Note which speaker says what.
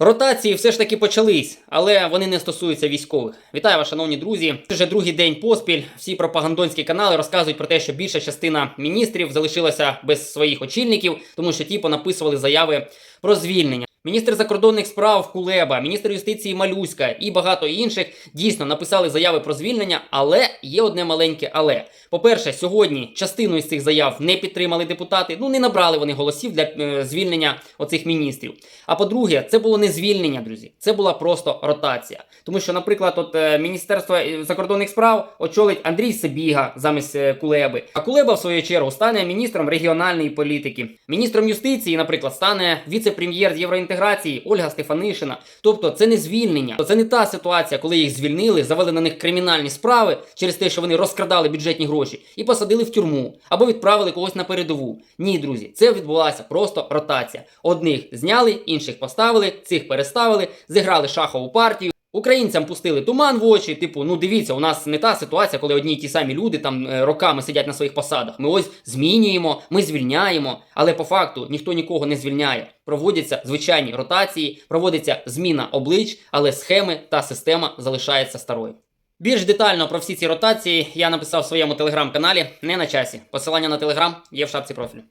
Speaker 1: Ротації все ж таки почались, але вони не стосуються військових. Вітаю вас, шановні друзі. Це вже другий день поспіль. Всі пропагандонські канали розказують про те, що більша частина міністрів залишилася без своїх очільників, тому що ті понаписували заяви про звільнення. Міністр закордонних справ Кулеба, міністр юстиції Малюська і багато інших дійсно написали заяви про звільнення, але є одне маленьке але. По-перше, сьогодні частину із цих заяв не підтримали депутати. Ну не набрали вони голосів для е, звільнення оцих міністрів. А по-друге, це було не звільнення, друзі. Це була просто ротація. Тому що, наприклад, от е, Міністерство е, закордонних справ очолить Андрій Себіга замість е, Кулеби. А Кулеба, в свою чергу, стане міністром регіональної політики. Міністром юстиції, наприклад, стане віце-прем'єр з євроінтеграції Ольга Стефанишина. Тобто, це не звільнення. Це не та ситуація, коли їх звільнили, завели на них кримінальні справи через те, що вони розкрадали бюджетні гроші, і посадили в тюрму або відправили когось на передову. Ні, друзі, це відбулася просто ротація. Одних зняли, інших поставили, цих переставили, зіграли шахову партію. Українцям пустили туман в очі, типу, ну дивіться, у нас не та ситуація, коли одні й ті самі люди там е, роками сидять на своїх посадах. Ми ось змінюємо, ми звільняємо, але по факту ніхто нікого не звільняє. Проводяться звичайні ротації, проводиться зміна облич, але схеми та система залишається старою. Більш детально про всі ці ротації я написав в своєму телеграм-каналі не на часі. Посилання на телеграм є в шапці профілю.